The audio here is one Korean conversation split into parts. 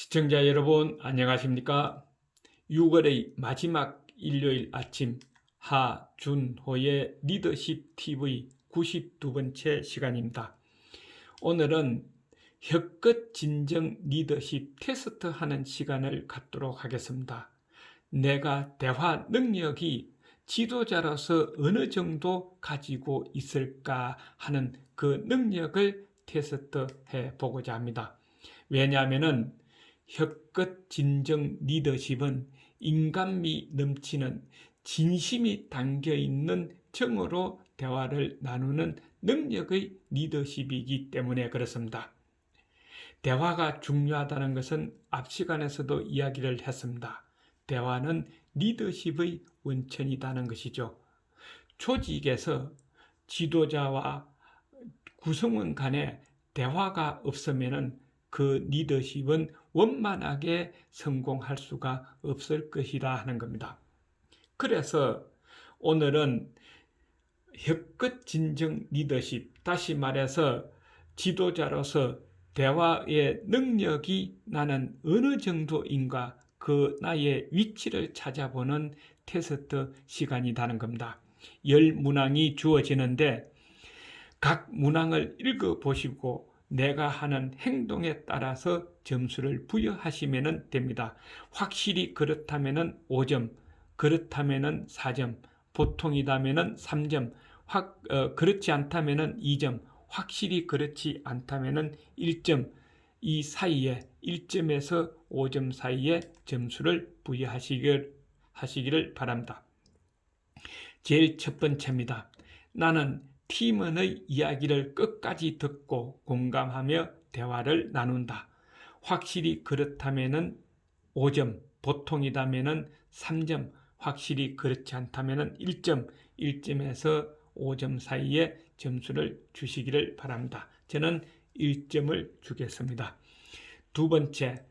시청자 여러분 안녕하십니까? 6월의 마지막 일요일 아침 하준호의 리더십 TV 92번째 시간입니다. 오늘은 혀끝 진정 리더십 테스트 하는 시간을 갖도록 하겠습니다. 내가 대화 능력이 지도자로서 어느 정도 가지고 있을까 하는 그 능력을 테스트해 보고자 합니다. 왜냐하면은 혀끝 진정 리더십은 인간미 넘치는 진심이 담겨 있는 정으로 대화를 나누는 능력의 리더십이기 때문에 그렇습니다. 대화가 중요하다는 것은 앞 시간에서도 이야기를 했습니다. 대화는 리더십의 원천이라는 것이죠. 조직에서 지도자와 구성원 간에 대화가 없으면은 그 리더십은 원만하게 성공할 수가 없을 것이라 하는 겁니다. 그래서 오늘은 혀끝 진정 리더십, 다시 말해서 지도자로서 대화의 능력이 나는 어느 정도인가 그 나의 위치를 찾아보는 테스트 시간이라는 겁니다. 열 문항이 주어지는데 각 문항을 읽어 보시고 내가 하는 행동에 따라서 점수를 부여하시면 됩니다. 확실히 그렇다면 5점, 그렇다면 4점, 보통이다면 3점, 확, 어, 그렇지 않다면 2점, 확실히 그렇지 않다면 1점, 이 사이에 1점에서 5점 사이에 점수를 부여하시길 하시기를 바랍니다. 제일 첫 번째입니다. 나는 팀원의 이야기를 끝까지 듣고 공감하며 대화를 나눈다. 확실히 그렇다면 5점, 보통이다면 3점, 확실히 그렇지 않다면 1점, 1점에서 5점 사이에 점수를 주시기를 바랍니다. 저는 1점을 주겠습니다. 두 번째,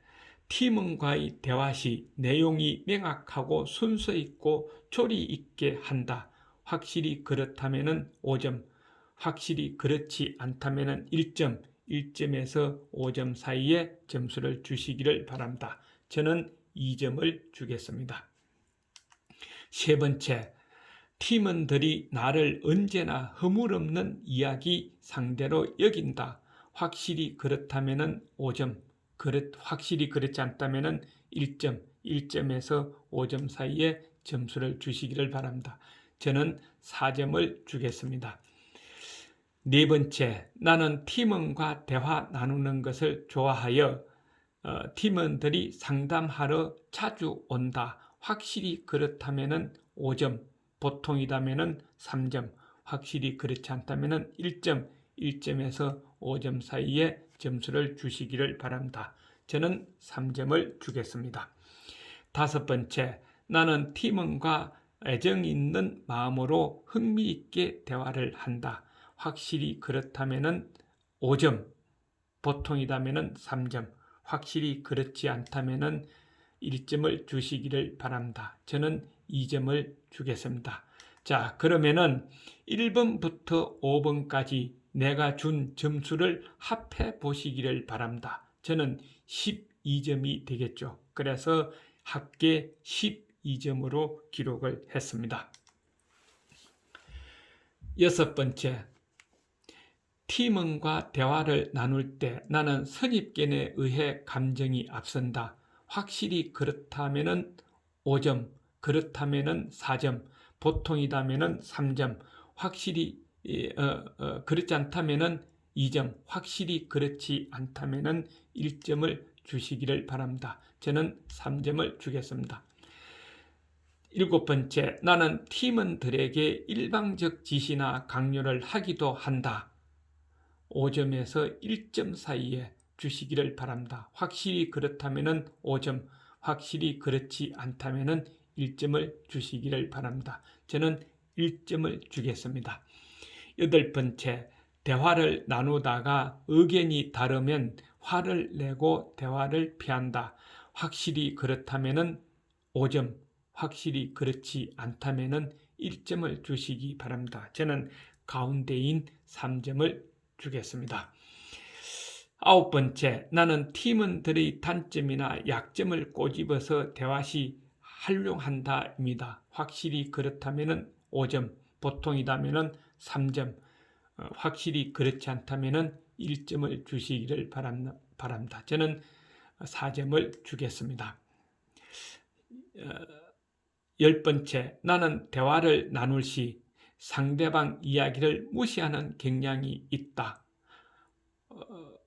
팀원과의 대화 시 내용이 명확하고 순서 있고 조리 있게 한다. 확실히 그렇다면 5점, 확실히 그렇지 않다면 1점, 1점에서 5점 사이에 점수를 주시기를 바랍니다. 저는 2점을 주겠습니다. 세 번째, 팀원들이 나를 언제나 허물없는 이야기 상대로 여긴다. 확실히 그렇다면 5점, 그렇, 확실히 그렇지 않다면 1점, 1점에서 5점 사이에 점수를 주시기를 바랍니다. 저는 4점을 주겠습니다. 네 번째, 나는 팀원과 대화 나누는 것을 좋아하여 어, 팀원들이 상담하러 자주 온다. 확실히 그렇다면 5점, 보통이다면 3점, 확실히 그렇지 않다면 1점, 1점에서 5점 사이에 점수를 주시기를 바랍니다. 저는 3점을 주겠습니다. 다섯 번째, 나는 팀원과 애정 있는 마음으로 흥미있게 대화를 한다. 확실히 그렇다면 5점, 보통이다면 3점, 확실히 그렇지 않다면 1점을 주시기를 바랍니다. 저는 2점을 주겠습니다. 자, 그러면은 1번부터 5번까지 내가 준 점수를 합해 보시기를 바랍니다. 저는 12점이 되겠죠. 그래서 합계 12점으로 기록을 했습니다. 여섯 번째, 팀원과 대화를 나눌 때 나는 선입견에 의해 감정이 앞선다. 확실히 그렇다면 5점, 그렇다면 4점, 보통이다면 3점, 확실히 어, 어, 그렇지 않다면 2점, 확실히 그렇지 않다면 1점을 주시기를 바랍니다. 저는 3점을 주겠습니다. 일곱 번째, 나는 팀원들에게 일방적 지시나 강요를 하기도 한다. 5점에서 1점 사이에 주시기를 바랍니다. 확실히 그렇다면 5점, 확실히 그렇지 않다면 1점을 주시기를 바랍니다. 저는 1점을 주겠습니다. 여덟 번째, 대화를 나누다가 의견이 다르면 화를 내고 대화를 피한다. 확실히 그렇다면 5점, 확실히 그렇지 않다면 1점을 주시기 바랍니다. 저는 가운데인 3점을 주겠습니다. 아홉 번째, 나는 팀원들의 단점이나 약점을 꼬집어서 대화 시 활용한다입니다. 확실히 그렇다면은 5점, 보통이다면은 3점, 어, 확실히 그렇지 않다면은 1점을 주시기를 바랍- 바랍니다. 저는 4점을 주겠습니다. 어, 열 번째, 나는 대화를 나눌 시 상대방 이야기를 무시하는 경향이 있다. 어,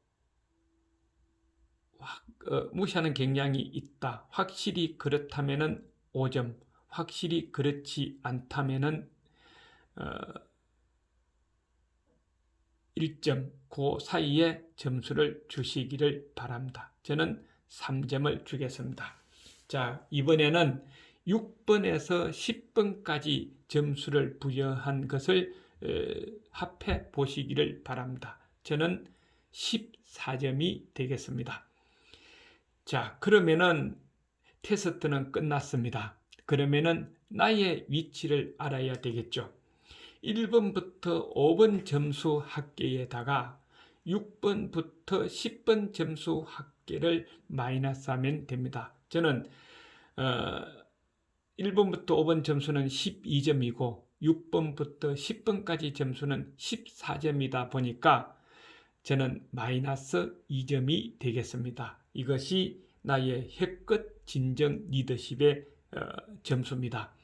확- 어, 무시하는 경향이 있다. 확실히 그렇다면은 5점, 확실히 그렇지 않다면은 어, 1점, 그 사이에 점수를 주시기를 바랍니다. 저는 3점을 주겠습니다. 자, 이번에는 6번에서 10번까지 점수를 부여한 것을 어, 합해 보시기를 바랍니다. 저는 14점이 되겠습니다. 자, 그러면은 테스트는 끝났습니다. 그러면은 나의 위치를 알아야 되겠죠. 1번부터 5번 점수 합계에다가 6번부터 10번 점수 합계를 마이너스 하면 됩니다. 저는 어, 1번부터 5번 점수는 12점이고 6번부터 10번까지 점수는 14점이다 보니까 저는 마이너스 2점이 되겠습니다. 이것이 나의 혀끝 진정 리더십의 어, 점수입니다.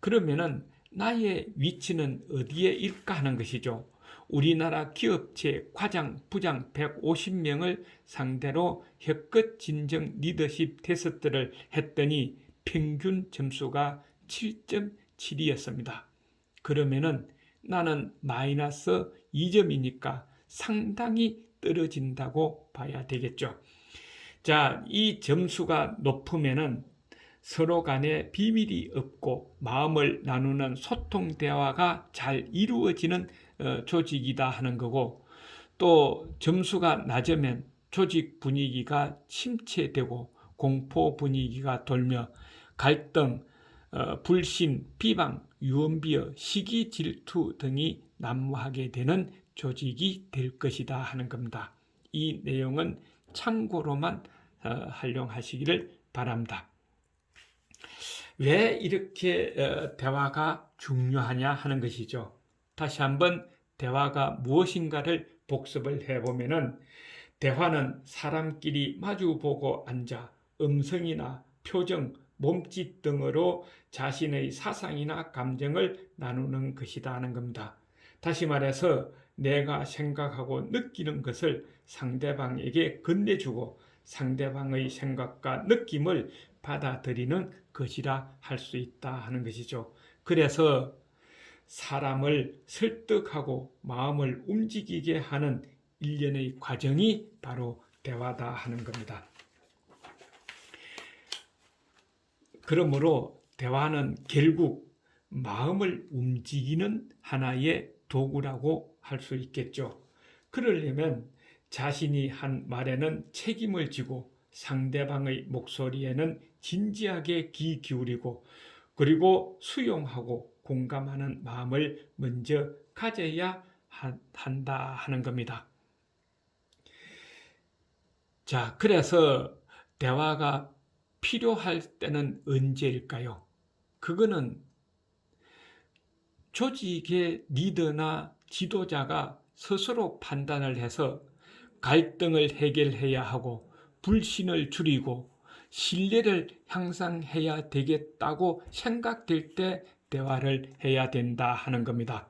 그러면은 나의 위치는 어디에 일까 하는 것이죠. 우리나라 기업체 과장, 부장 150명을 상대로 혀끝 진정 리더십 테스트를 했더니 평균 점수가 7.7이었습니다. 그러면은 나는 마이너스 2점이니까 상당히 떨어진다고 봐야 되겠죠. 자, 이 점수가 높으면은 서로 간에 비밀이 없고 마음을 나누는 소통 대화가 잘 이루어지는 어, 조직이다 하는 거고 또 점수가 낮으면 조직 분위기가 침체되고 공포 분위기가 돌며 갈등, 어, 불신, 비방, 유언비어, 시기 질투 등이 난무하게 되는 조직이 될 것이다 하는 겁니다. 이 내용은 참고로만 어, 활용하시기를 바랍니다. 왜 이렇게 어, 대화가 중요하냐 하는 것이죠. 다시 한번 대화가 무엇인가를 복습을 해보면은 대화는 사람끼리 마주보고 앉아 음성이나 표정, 몸짓 등으로 자신의 사상이나 감정을 나누는 것이다 하는 겁니다. 다시 말해서 내가 생각하고 느끼는 것을 상대방에게 건네주고 상대방의 생각과 느낌을 받아들이는 것이라 할 수 있다 하는 것이죠. 그래서 사람을 설득하고 마음을 움직이게 하는 일련의 과정이 바로 대화다 하는 겁니다. 그러므로 대화는 결국 마음을 움직이는 하나의 도구라고 할 수 있겠죠. 그러려면 자신이 한 말에는 책임을 지고 상대방의 목소리에는 진지하게 귀 기울이고 그리고 수용하고 공감하는 마음을 먼저 가져야 한다 하는 겁니다. 자, 그래서 대화가 필요할 때는 언제일까요? 그거는 조직의 리더나 지도자가 스스로 판단을 해서 갈등을 해결해야 하고 불신을 줄이고 신뢰를 향상해야 되겠다고 생각될 때 대화를 해야 된다 하는 겁니다.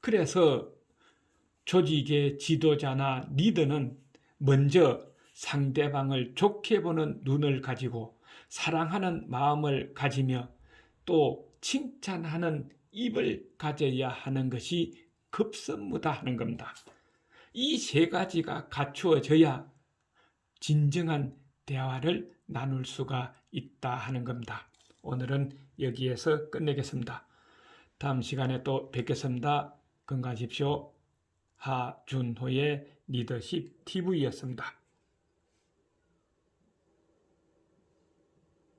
그래서 조직의 지도자나 리더는 먼저 상대방을 좋게 보는 눈을 가지고 사랑하는 마음을 가지며 또 칭찬하는 입을 가져야 하는 것이 급선무다 하는 겁니다. 이 세 가지가 갖추어져야 진정한 대화를 나눌 수가 있다 하는 겁니다. 오늘은 여기에서 끝내겠습니다. 다음 시간에 또 뵙겠습니다. 건강하십시오. 하준호의 리더십 TV였습니다.